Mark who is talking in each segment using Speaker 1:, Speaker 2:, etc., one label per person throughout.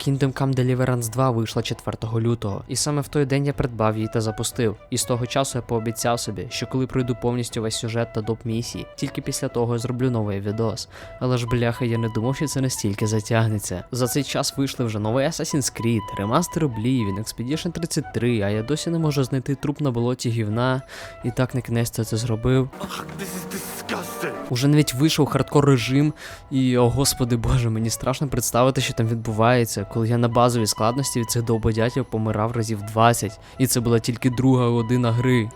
Speaker 1: Kingdom Come Deliverance 2 вийшла 4 лютого, і саме в той день я придбав її та запустив. І з того часу я пообіцяв собі, що коли пройду повністю весь сюжет та доп місії, тільки після того я зроблю новий відос. Але ж бляха, я не думав, що це настільки затягнеться. За цей час вийшли вже новий Assassin's Creed, ремастер Oblivion, Expedition 33, а я досі не можу знайти труп на болоті гівна. І так на кінець це зробив. Уже навіть вийшов хардкор режим, і о господи боже, мені страшно представити, що там відбувається, коли я на базовій складності від цих довбодятів помирав разів 20, і це була тільки друга година гри.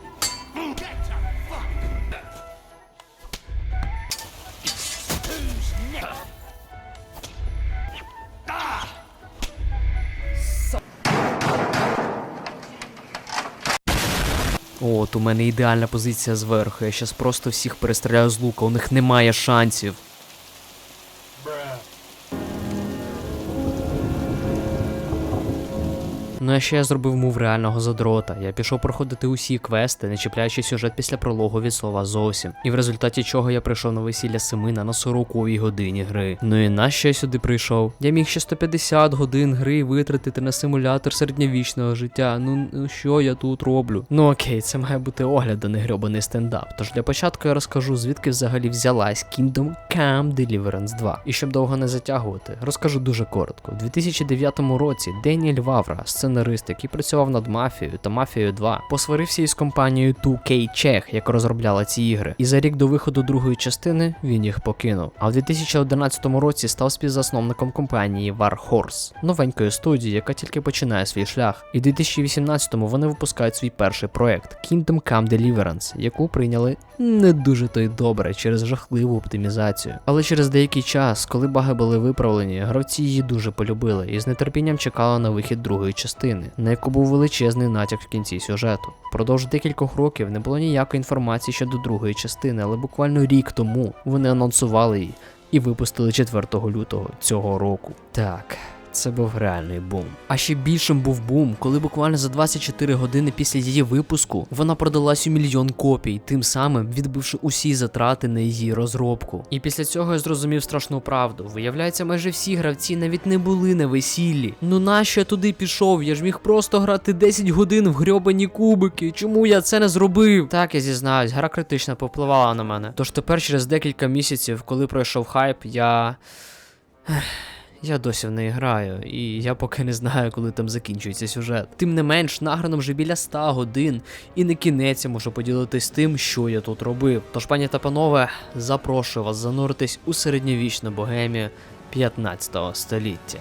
Speaker 1: От, у мене ідеальна позиція зверху. Я щас просто всіх перестріляю з лука, у них немає шансів. Ну а ще я зробив мув реального задрота. Я пішов проходити усі квести, не чіпляючи сюжет після прологу від слова зовсім. І в результаті чого я прийшов на весілля Семина на 40-й годині гри. Ну і нащо я сюди прийшов? Я міг ще 150 годин гри витратити на симулятор середньовічного життя. Ну, ну що я тут роблю? Ну окей, це має бути огляд, а не грьобаний стендап. Тож для початку я розкажу, звідки взагалі взялась Kingdom Come Deliverance 2. І щоб довго не затягувати, розкажу дуже коротко. У 2009 році Деніель Вавра, сценарист, який працював над мафією та мафією 2, посварився із компанією 2K Czech, яка розробляла ці ігри. І за рік до виходу другої частини він їх покинув. А в 2011 році став співзасновником компанії Warhorse, новенької студії, яка тільки починає свій шлях. І в 2018-му вони випускають свій перший проект Kingdom Come Deliverance, яку прийняли не дуже то й добре через жахливу оптимізацію. Але через деякий час, коли баги були виправлені, гравці її дуже полюбили і з нетерпінням чекали на вихід другої частини, на яку був величезний натяк в кінці сюжету. Продовж декількох років не було ніякої інформації щодо другої частини, але буквально рік тому вони анонсували її і випустили 4 лютого цього року. Так. Це був реальний бум. А ще більшим був бум, коли буквально за 24 години після її випуску вона продалась у мільйон копій, тим самим відбивши усі затрати на її розробку. І після цього я зрозумів страшну правду. Виявляється, майже всі гравці навіть не були на весіллі. Ну нащо я туди пішов? Я ж міг просто грати 10 годин в грьобані кубики. Чому я це не зробив? Так, я зізнаюсь, гра критично попливала на мене. Тож тепер, через декілька місяців, коли пройшов хайп, я. Я досі в неї граю, і я поки не знаю, коли там закінчується сюжет. Тим не менш, награно вже біля 100 годин, і не кінець я можу поділитись тим, що я тут робив. Тож, пані та панове, запрошую вас зануритись у середньовічну богемію 15 століття.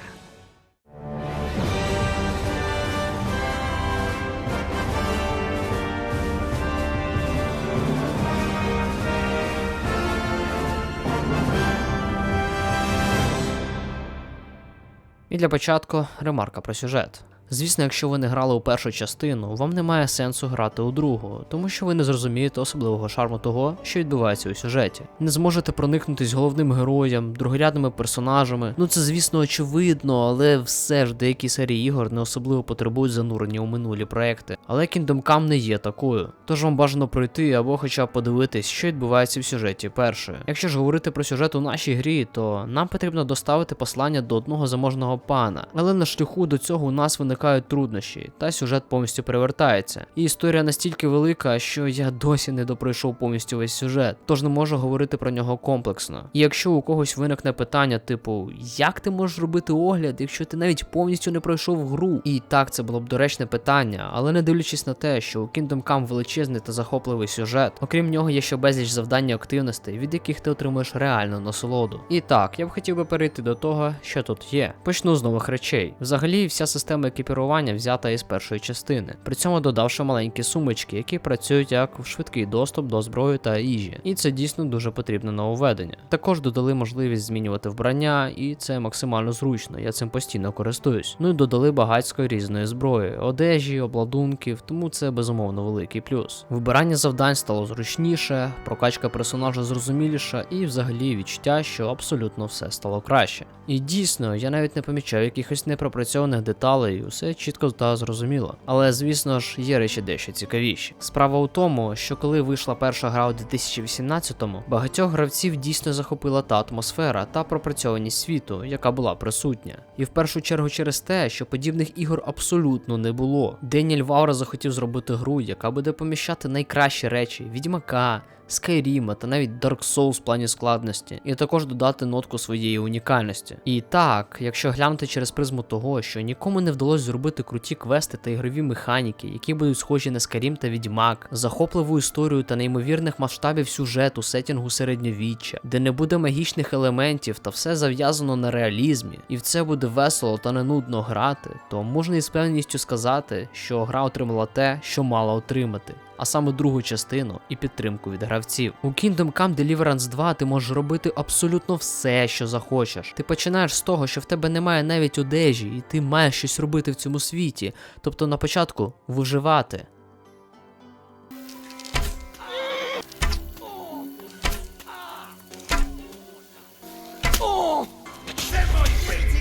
Speaker 1: І для початку ремарка про сюжет. Звісно, якщо ви не грали у першу частину, вам немає сенсу грати у другу, тому що ви не зрозумієте особливого шарму того, що відбувається у сюжеті. Не зможете проникнутись головним героям, другорядними персонажами. Ну це звісно очевидно, але все ж деякі серії ігор не особливо потребують занурення у минулі проекти. Але Kingdom Come не є такою. Тож вам бажано пройти або хоча б подивитись, що відбувається в сюжеті першої. Якщо ж говорити про сюжет у нашій грі, то нам потрібно доставити послання до одного заможного пана. Але на шляху до цього у нас виникають труднощі, та сюжет повністю перевертається. І історія настільки велика, що я досі не допройшов повністю весь сюжет, тож не можу говорити про нього комплексно. І якщо у когось виникне питання, типу, як ти можеш робити огляд, якщо ти навіть повністю не пройшов гру? І так, це було б доречне питання, але не дивлячись на те, що у Kingdom Come величезний та захопливий сюжет, окрім нього є ще безліч завдань і активностей, від яких ти отримуєш реальну насолоду. І так, я б хотів би перейти до того, що тут є. Почну з нових речей. Взагалі, вся система екіпірування взята із першої частини, при цьому додавши маленькі сумочки, які працюють як швидкий доступ до зброї та їжі. І це дійсно дуже потрібне нововведення. Також додали можливість змінювати вбрання, і це максимально зручно. Я цим постійно користуюсь. Ну і додали багатської різної зброї, одежі, обладунків, тому це безумовно великий плюс. Вибирання завдань стало зручніше, прокачка персонажа зрозуміліша, і взагалі відчуття, що абсолютно все стало краще. І дійсно, я навіть не помічав якихось непропрацьованих деталей у усе чітко та зрозуміло. Але звісно ж, є речі дещо цікавіші. Справа у тому, що коли вийшла перша гра у 2018-му, багатьох гравців дійсно захопила та атмосфера та пропрацьованість світу, яка була присутня. І в першу чергу через те, що подібних ігор абсолютно не було. Деніель Ваура захотів зробити гру, яка буде поміщати найкращі речі Відьмака. Скайріма та навіть Dark Souls в плані складності, і також додати нотку своєї унікальності. І так, якщо глянути через призму того, що нікому не вдалося зробити круті квести та ігрові механіки, які будуть схожі на Skyrim та Відьмак, захопливу історію та неймовірних масштабів сюжету, сетінгу середньовіччя, де не буде магічних елементів та все зав'язано на реалізмі, і в це буде весело та не нудно грати, то можна із певністю сказати, що гра отримала те, що мала отримати а саме другу частину і підтримку від гравців. У Kingdom Come Deliverance 2 ти можеш робити абсолютно все, що захочеш. Ти починаєш з того, що в тебе немає навіть одежі, і ти маєш щось робити в цьому світі. Тобто на початку виживати.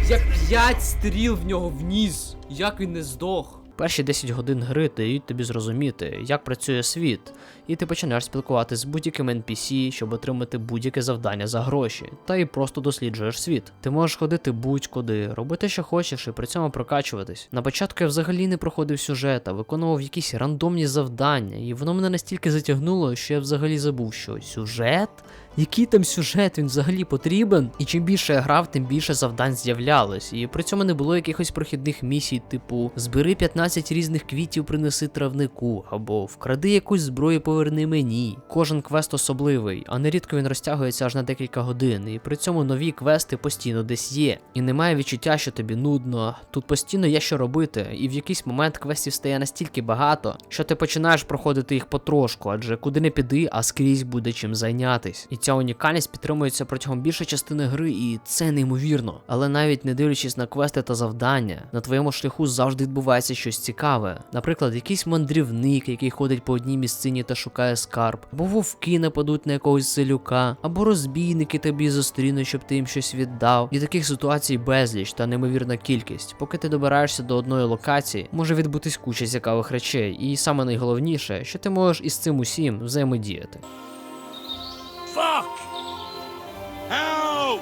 Speaker 1: Як п'ять стріл в нього вніс. Як він не здох. Перші 10 годин гри дають тобі зрозуміти, як працює світ, і ти починаєш спілкуватися з будь-яким NPC, щоб отримати будь-яке завдання за гроші, та і просто досліджуєш світ. Ти можеш ходити будь-куди, робити, що хочеш, і при цьому прокачуватись. На початку я взагалі не проходив сюжет, а виконував якісь рандомні завдання, і воно мене настільки затягнуло, що я взагалі забув, що сюжет. Який там сюжет він взагалі потрібен? І чим більше я грав, тим більше завдань з'являлось. І при цьому не було якихось прохідних місій, типу збери 15 різних квітів, принеси травнику, або вкради якусь зброю, поверни мені. Кожен квест особливий, а нерідко він розтягується аж на декілька годин. І при цьому нові квести постійно десь є. І немає відчуття, що тобі нудно. Тут постійно є що робити, і в якийсь момент квестів стає настільки багато, що ти починаєш проходити їх потрошку, адже куди не піди, а скрізь буде чим зайнятись. І ця унікальність підтримується протягом більшої частини гри, і це неймовірно. Але навіть не дивлячись на квести та завдання, на твоєму шляху завжди відбувається щось цікаве. Наприклад, якийсь мандрівник, який ходить по одній місцині та шукає скарб, або вовки нападуть на якогось селюка, або розбійники тобі зустрінуть, щоб ти їм щось віддав. І таких ситуацій безліч та неймовірна кількість. Поки ти добираєшся до одної локації, може відбутись куча цікавих речей. І саме найголовніше, що ти можеш із цим усім взаємодіяти.
Speaker 2: Fuck! Help!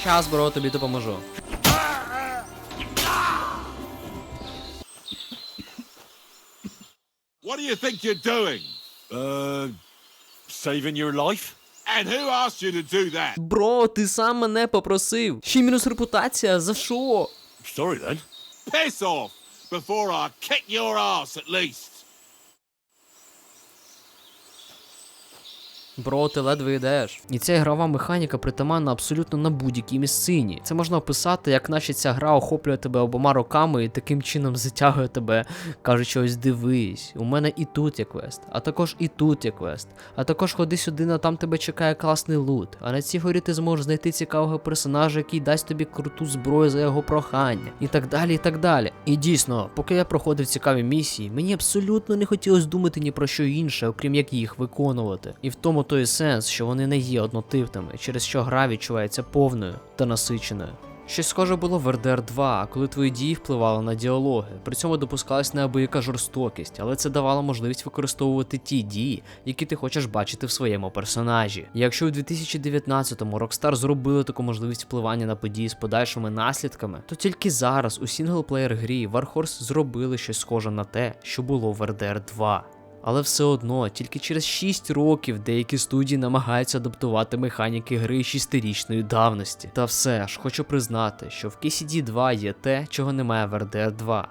Speaker 1: Щас, бро, тобі допоможу.
Speaker 2: What do you think you're doing? Uh, saving your life? And who asked you to do that?
Speaker 1: Бро, ти сам мене попросив. Ще й мінус репутація, за що?
Speaker 2: Sorry then. Piss off before I kick your ass at least.
Speaker 1: Бро, ти ледве йдеш. І ця ігрова механіка притаманна абсолютно на будь-якій місцині. Це можна описати, як наче ця гра охоплює тебе обома руками і таким чином затягує тебе, кажучи, ось дивись, у мене і тут є квест, а також і тут є квест. А також ходи сюди, на там тебе чекає класний лут. А на цій горі ти зможеш знайти цікавого персонажа, який дасть тобі круту зброю за його прохання. І так далі, і так далі. І дійсно, поки я проходив цікаві місії, мені абсолютно не хотілося думати ні про що інше, окрім як їх виконувати. І в тому той сенс, що вони не є однотипними, через що гра відчувається повною та насиченою. Щось схоже було в RDR 2, коли твої дії впливали на діалоги. При цьому допускалась неабияка жорстокість, але це давало можливість використовувати ті дії, які ти хочеш бачити в своєму персонажі. Якщо у 2019-му Rockstar зробили таку можливість впливання на події з подальшими наслідками, то тільки зараз у сінглплеєр грі Warhorse зробили щось схоже на те, що було в RDR 2. Але все одно, тільки через 6 років деякі студії намагаються адаптувати механіки гри шістирічної давності. Та все ж хочу признати, що в KCD 2 є те, чого немає в RDR 2,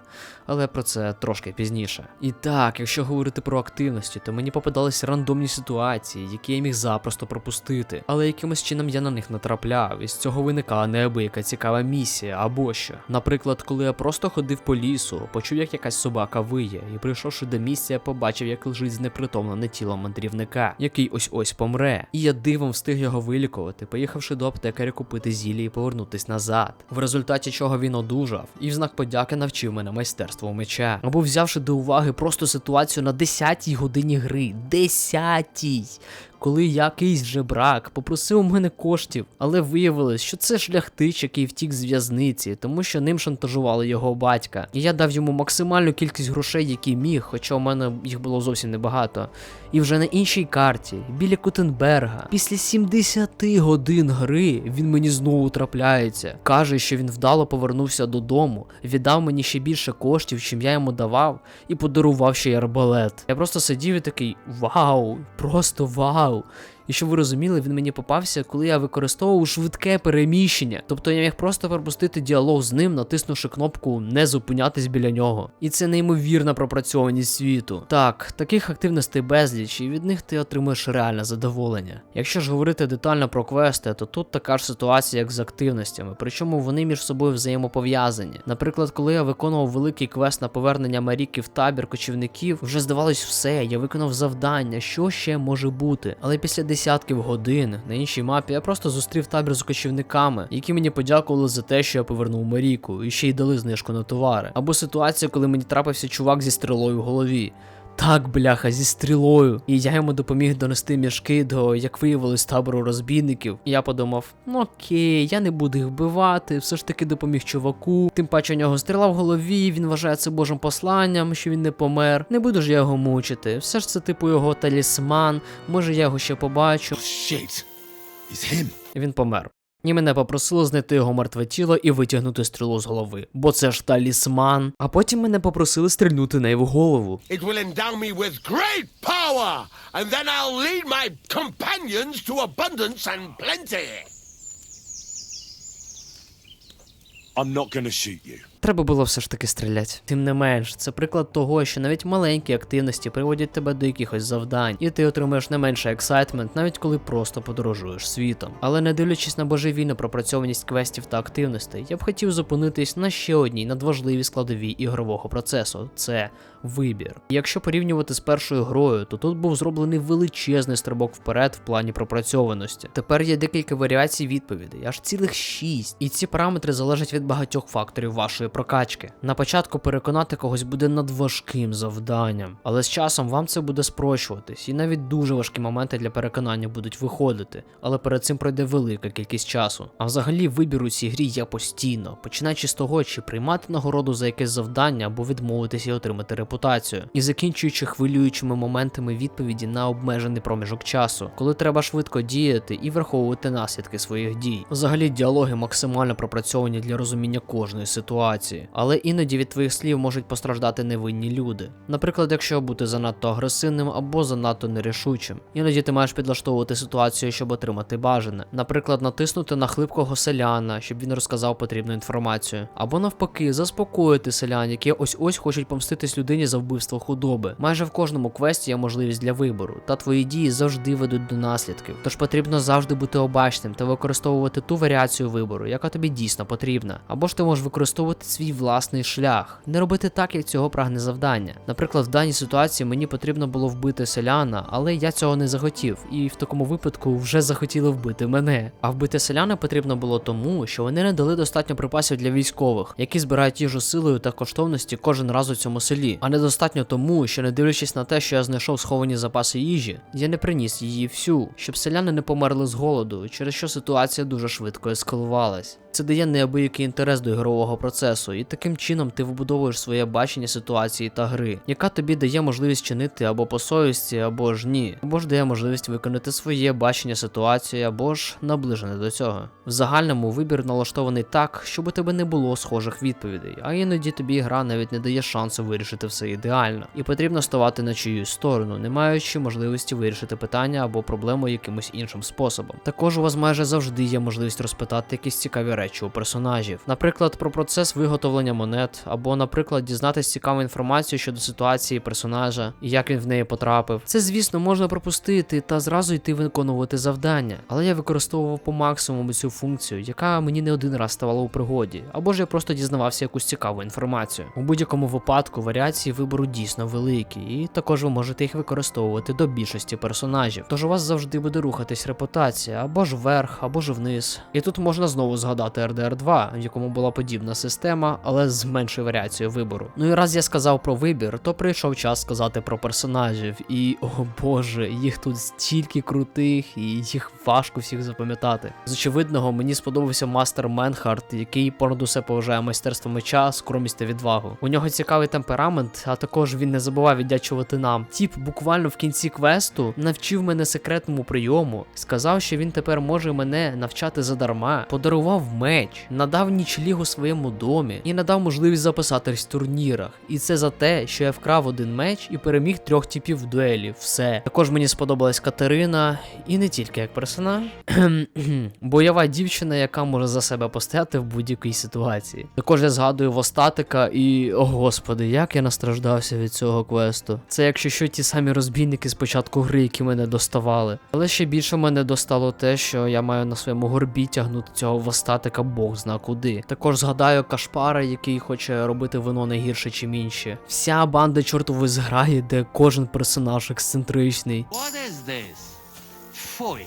Speaker 1: але про це трошки пізніше. І так, якщо говорити про активності, то мені попадались рандомні ситуації, які я міг запросто пропустити, але якимось чином я на них натрапляв, і з цього виникала неабияка цікава місія або що. Наприклад, коли я просто ходив по лісу, почув, як якась собака виє, і прийшовши до місця, я побачив, як лежить знепритомлене тіло мандрівника, який ось ось помре. І я дивом встиг його вилікувати, поїхавши до аптекаря купити зілля і повернутись назад. В результаті чого він одужав, і в знак подяки навчив мене майстерству меча. Або взявши до уваги просто ситуацію на 10-й годині гри. 10-й! Коли якийсь жебрак попросив у мене коштів, але виявилось, що це шляхтич, який втік з в'язниці, тому що ним шантажували його батька. І я дав йому максимальну кількість грошей, які міг, хоча у мене їх було зовсім небагато. І вже на іншій карті, біля Кутенберга, після 70 годин гри він мені знову трапляється. Каже, що він вдало повернувся додому, віддав мені ще більше коштів, чим я йому давав, і подарував ще й арбалет. Я просто сидів і такий вау, просто вау. wow. І щоб ви розуміли, він мені попався, коли я використовував швидке переміщення. Тобто я міг просто пропустити діалог з ним, натиснувши кнопку не зупинятись біля нього. І це неймовірна пропрацьованість світу. Так, таких активностей безліч, і від них ти отримуєш реальне задоволення. Якщо ж говорити детально про квести, то тут така ж ситуація, як з активностями, причому вони між собою взаємопов'язані. Наприклад, коли я виконував великий квест на повернення Маріки в табір кочівників, вже здавалось все, я виконав завдання, що ще може бути. Але після десятків годин на іншій мапі я просто зустрів табір з кочівниками, які мені подякували за те, що я повернув Маріку, і ще й дали знижку на товари. Або ситуація, коли мені трапився чувак зі стрілою в голові. Так, бляха, зі стрілою. І я йому допоміг донести мішки до, як виявилось, табору розбійників. І я подумав: ну окей, я не буду їх вбивати, все ж таки допоміг чуваку. Тим паче у нього стріла в голові, він вважає це божим посланням, що він не помер. Не буду ж я його мучити. Все ж це типу його талісман. Може я його ще побачу.
Speaker 2: Shit. It's him.
Speaker 1: Він помер. І мене попросили знайти його мертве тіло і витягнути стрілу з голови, бо це ж талісман. А потім мене попросили стрільнути неї в голову.
Speaker 2: It will endow me with great power, and then I'll lead my companions to abundance and plenty. I'm not gonna shoot you.
Speaker 1: Треба було все ж таки стріляти. Тим не менш, це приклад того, що навіть маленькі активності приводять тебе до якихось завдань, і ти отримуєш не менше ексайтмент, навіть коли просто подорожуєш світом. Але не дивлячись на божевільну пропрацьованість квестів та активностей, я б хотів зупинитись на ще одній надважливій складовій ігрового процесу це вибір. Якщо порівнювати з першою грою, то тут був зроблений величезний стрибок вперед в плані пропрацьованості. Тепер є декілька варіацій відповідей, аж цілих шість. І ці параметри залежать від багатьох факторів вашої прокачки. На початку переконати когось буде надважким завданням, але з часом вам це буде спрощуватись, і навіть дуже важкі моменти для переконання будуть виходити, але перед цим пройде велика кількість часу. А взагалі вибір у цій грі є постійно, починаючи з того, чи приймати нагороду за якесь завдання або відмовитися і отримати репутацію, і закінчуючи хвилюючими моментами відповіді на обмежений проміжок часу, коли треба швидко діяти і враховувати наслідки своїх дій. Взагалі діалоги максимально пропрацьовані для розуміння кожної ситуації, але іноді від твоїх слів можуть постраждати невинні люди. Наприклад, якщо бути занадто агресивним або занадто нерішучим, іноді ти маєш підлаштовувати ситуацію, щоб отримати бажане. Наприклад, натиснути на хлипкого селяна, щоб він розказав потрібну інформацію, або навпаки, заспокоїти селян, які ось ось хочуть помститись людині за вбивство худоби. Майже в кожному квесті є можливість для вибору, та твої дії завжди ведуть до наслідків. Тож потрібно завжди бути обачним та використовувати ту варіацію вибору, яка тобі дійсно потрібна. Або ж ти можеш використовувати свій власний шлях, не робити так, як цього прагне завдання. Наприклад, в даній ситуації мені потрібно було вбити селяна, але я цього не захотів, і в такому випадку вже захотіли вбити мене. А вбити селяна потрібно було тому, що вони не дали достатньо припасів для військових, які збирають їжу силою та коштовності кожен раз у цьому селі. А недостатньо тому, що не дивлячись на те, що я знайшов сховані запаси їжі, я не приніс її всю, щоб селяни не померли з голоду, через що ситуація дуже швидко ескалувалась. Це дає неабиякий інтерес до ігрового процесу, і таким чином ти вибудовуєш своє бачення ситуації та гри, яка тобі дає можливість чинити або по совісті, або ж ні, або ж дає можливість виконати своє бачення ситуації, або ж наближене до цього. В загальному вибір налаштований так, щоб у тебе не було схожих відповідей, а іноді тобі гра навіть не дає шансу вирішити все ідеально, і потрібно ставати на чиюсь сторону, не маючи можливості вирішити питання або проблему якимось іншим способом. Також у вас майже завжди є можливість розпитати якісь цікаві речі у персонажів, наприклад, про процес виготовлення монет, або, наприклад, дізнатися цікаву інформацію щодо ситуації персонажа і як він в неї потрапив. Це, звісно, можна пропустити та зразу йти виконувати завдання, але я використовував по максимуму цю функцію, яка мені не один раз ставала у пригоді, або ж я просто дізнавався якусь цікаву інформацію. У будь-якому випадку варіації вибору дійсно великі, і також ви можете їх використовувати до більшості персонажів. Тож у вас завжди буде рухатись репутація або ж вверх, або ж вниз. І тут можна знову згадати спробувати RDR 2, в якому була подібна система, але з меншою варіацією вибору. Ну і раз я сказав про вибір, то прийшов час сказати про персонажів. І о боже, їх тут стільки крутих, і їх важко всіх запам'ятати. З очевидного мені сподобався мастер Менхард, який понад усе поважає майстерство меча, скромність та відвагу. У нього цікавий темперамент, а також він не забуває віддячувати нам. Тіп буквально в кінці квесту навчив мене секретному прийому, сказав, що він тепер може мене навчати задарма, подарував меч, надав нічлігу своєму домі і надав можливість записатись в турнірах. І це за те, що я вкрав один меч і переміг трьох типів в дуелі. Все. Також мені сподобалась Катерина, і не тільки як персонаж. Бойова дівчина, яка може за себе постояти в будь-якій ситуації. Також я згадую Востатика і о господи, як я настраждався від цього квесту. Це якщо що ті самі розбійники з початку гри, які мене доставали. Але ще більше мене достало те, що я маю на своєму горбі тягнути цього Востатика Бог зна куди. Також згадаю Кашпара, який хоче робити вино не гірше, чим інші. Вся банда чортової зграї, де кожен персонаж ексцентричний.
Speaker 3: What is this? Foy,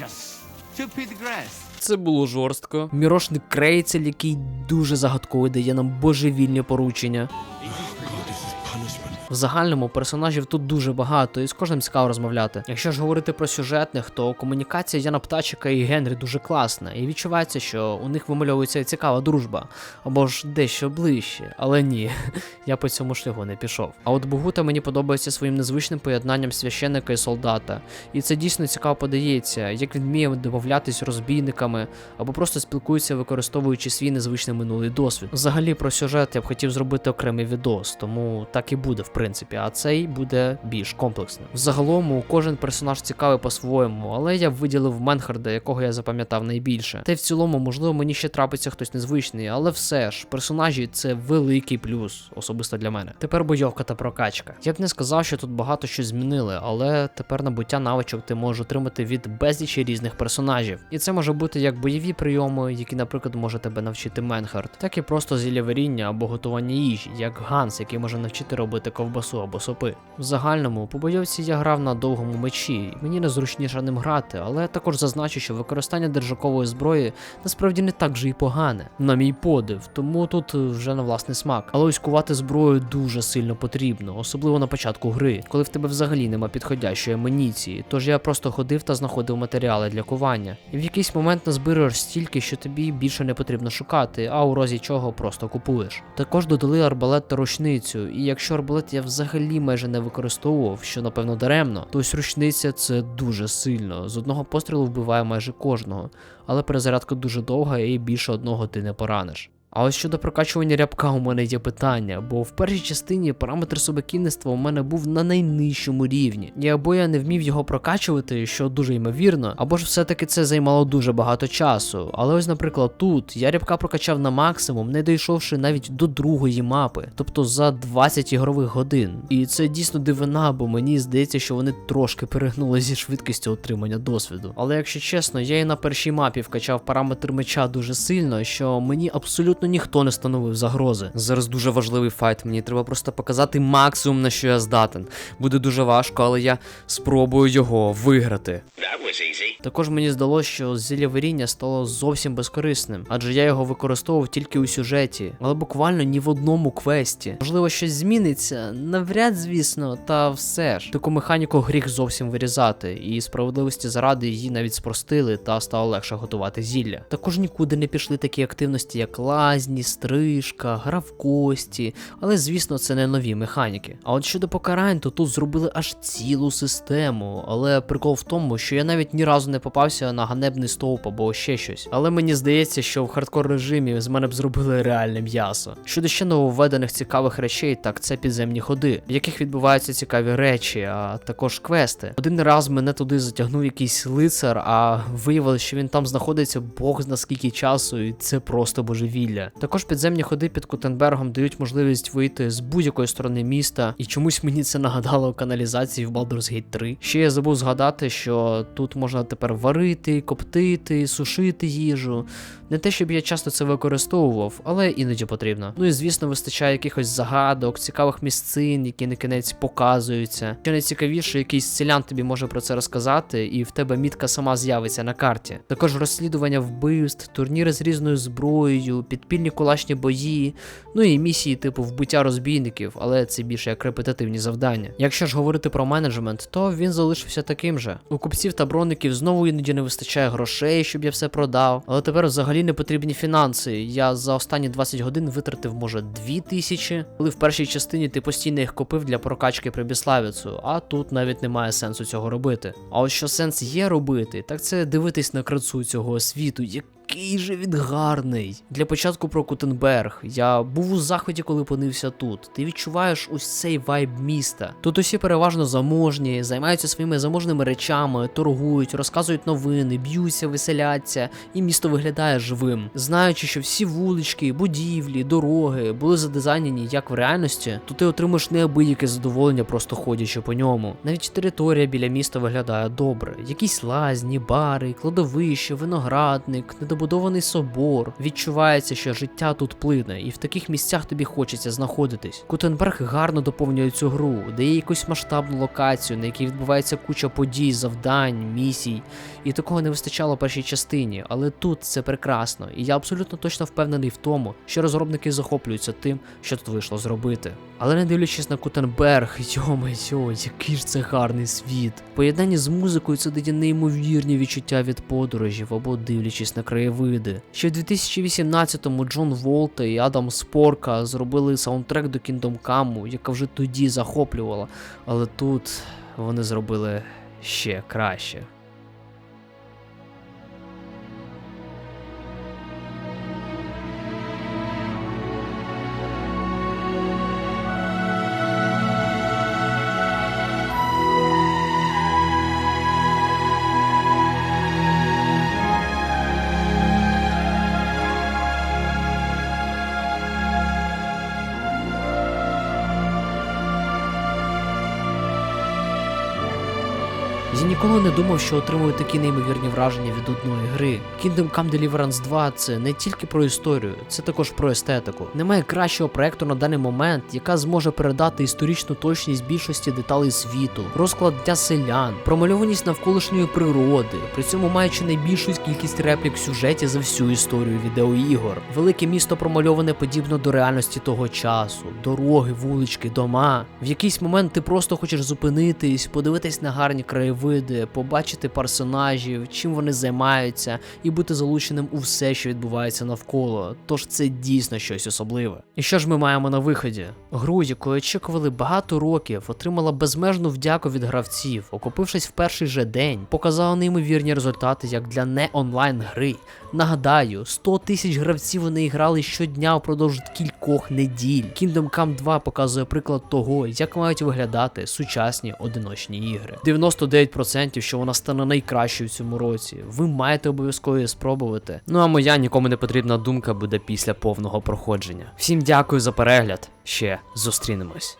Speaker 3: just stupid grass.
Speaker 1: Це було жорстко. Мірошник Крейцель, який дуже загадковий, дає нам божевільні поручення. В загальному персонажів тут дуже багато, і з кожним цікаво розмовляти. Якщо ж говорити про сюжетних, то комунікація Яна Птачика і Генрі дуже класна, і відчувається, що у них вимальовується цікава дружба, або ж дещо ближче. Але ні, я по цьому шляху не пішов. А от Богута мені подобається своїм незвичним поєднанням священника і солдата. І це дійсно цікаво подається, як він вміє домовлятись розбійниками, або просто спілкується, використовуючи свій незвичний минулий досвід. Взагалі про сюжет я б хотів зробити окремий відос, тому так і буде, в принципі, а цей буде більш комплексним. Взагалом, кожен персонаж цікавий по-своєму, але я виділив Менхарда, якого я запам'ятав найбільше. Та й в цілому, можливо, мені ще трапиться хтось незвичний, але все ж, персонажі це великий плюс, особисто для мене. Тепер бойовка та прокачка. Я б не сказав, що тут багато що змінили, але тепер набуття навичок ти можеш отримати від безлічі різних персонажів. І це може бути як бойові прийоми, які, наприклад, може тебе навчити Менхард, так і просто зілля або готування їжі, як Ганс, який може навчити робити ковбасу або сопи. В загальному, по бойовці я грав на довгому мечі, і мені незручніше ним грати, але також зазначу, що використання держакової зброї насправді не так же і погане, на мій подив, тому тут вже на власний смак. Але ось кувати зброю дуже сильно потрібно, особливо на початку гри, коли в тебе взагалі нема підходящої амуніції. Тож я просто ходив та знаходив матеріали для кування. І в якийсь момент назбираєш стільки, що тобі більше не потрібно шукати, а у разі чого просто купуєш. Також додали арбалет та рушницю, і якщо арбалет я взагалі майже не використовував, що напевно даремно, Тось рушниця це дуже сильно. З одного пострілу вбиває майже кожного, але перезарядка дуже довга і більше одного ти не пораниш. А ось щодо прокачування рябка у мене є питання, бо в першій частині параметр собакінництва у мене був на найнижчому рівні. І або я не вмів його прокачувати, що дуже ймовірно, або ж все-таки це займало дуже багато часу. Але ось, наприклад, тут я рябка прокачав на максимум, не дійшовши навіть до другої мапи, тобто за 20 ігрових годин. І це дійсно дивина, бо мені здається, що вони трошки перегнули зі швидкістю отримання досвіду. Але якщо чесно, я і на першій мапі вкачав параметр меча дуже сильно, що мені абсолютно ніхто не становив загрози. Зараз дуже важливий файт. Мені треба просто показати максимум на що я здатен. Буде дуже важко, але я спробую його виграти. Також мені здалося, що зілля варіння стало зовсім безкорисним, адже я його використовував тільки у сюжеті, але буквально ні в одному квесті. Можливо, щось зміниться, навряд, звісно, та все ж. Таку механіку гріх зовсім вирізати, і справедливості заради її навіть спростили та стало легше готувати зілля. Також нікуди не пішли такі активності, як лазні, стрижка, гра в кості, але звісно, це не нові механіки. А от щодо покарань, то тут зробили аж цілу систему. Але прикол в тому, що я навіть ні разу не попався на ганебний стовп або ще щось. Але мені здається, що в хардкор режимі з мене б зробили реальне м'ясо. Щодо ще нововведених цікавих речей, так це підземні ходи, в яких відбуваються цікаві речі, а також квести. Один раз мене туди затягнув якийсь лицар, а виявилось, що він там знаходиться бог зна скільки часу, і це просто божевілля. Також підземні ходи під Кутенбергом дають можливість вийти з будь-якої сторони міста, і чомусь мені це нагадало каналізації в Baldur's Gate 3. Ще я забув згадати, що тут можна тепер варити, коптити, сушити їжу. Не те, щоб я часто це використовував, але іноді потрібно. Ну і звісно, вистачає якихось загадок, цікавих місцин, які на кінець показуються. Що найцікавіше, якийсь селян тобі може про це розказати, і в тебе мітка сама з'явиться на карті. Також розслідування вбивств, турніри з різною зброєю, підпільні кулачні бої, ну і місії типу вбиття розбійників, але це більше як репетитивні завдання. Якщо ж говорити про менеджмент, то він залишився таким же. У купців та броників знову іноді не вистачає грошей, щоб я все продав. Але тепер взагалі не потрібні фінанси. Я за останні 20 годин витратив, може, 2 тисячі. Коли в першій частині ти постійно їх купив для прокачки Прибіславіцу, а тут навіть немає сенсу цього робити. А от що сенс є робити, так це дивитись на красу цього світу. Який же він гарний. Для початку про Кутенберг. Я був у заході, коли опинився тут. Ти відчуваєш ось цей вайб міста. Тут усі переважно заможні, займаються своїми заможними речами, торгують, розказують новини, б'ються, веселяться, і місто виглядає живим. Знаючи, що всі вулички, будівлі, дороги були задизайнені як в реальності, то ти отримаєш неабияке задоволення, просто ходячи по ньому. Навіть територія біля міста виглядає добре. Якісь лазні, бари, кладовище, виноградник, недобудований собор. Відчувається, що життя тут плине, і в таких місцях тобі хочеться знаходитись. Кутенберг гарно доповнює цю гру, дає якусь масштабну локацію, на якій відбувається куча подій, завдань, місій. І такого не вистачало першій частині, але тут це прекрасно, і я абсолютно точно впевнений в тому, що розробники захоплюються тим, що тут вийшло зробити. Але не дивлячись на Кутенберг, йо-майо, який ж це гарний світ. В Поєднанні з музикою це дає неймовірні відчуття від подорожів або дивлячись на краєвиди. Ще в 2018-му Джон Волта і Адам Спорка зробили саундтрек до Kingdom Come, яка вже тоді захоплювала, але тут вони зробили ще краще. Я ніколи не думав, що отримую такі неймовірні враження від одної гри. Kingdom Come Deliverance 2 це не тільки про історію, це також про естетику. Немає кращого проекту на даний момент, яка зможе передати історичну точність більшості деталей світу, розклад дня селян, промальованість навколишньої природи, при цьому маючи найбільшу кількість реплік в сюжеті за всю історію відеоігор. Велике місто промальоване подібно до реальності того часу, дороги, вулички, дома. В якийсь момент ти просто хочеш зупинитись, подивитись на гарні краєвиди, побачити персонажів, чим вони займаються, і бути залученим у все, що відбувається навколо. Тож це дійсно щось особливе. І що ж ми маємо на виході? Гру, яку очікували багато років, отримала безмежну вдяку від гравців, окупившись в перший же день, показала неймовірні результати як для не онлайн гри. Нагадаю, 100 тисяч гравців вони грали щодня впродовж кількох неділь. Kingdom Come 2 показує приклад того, як мають виглядати сучасні одиночні ігри. 99% що вона стане найкращою в цьому році. Ви маєте обов'язково її спробувати. Ну а моя нікому не потрібна думка буде після повного проходження. Всім дякую за перегляд. Ще зустрінемось.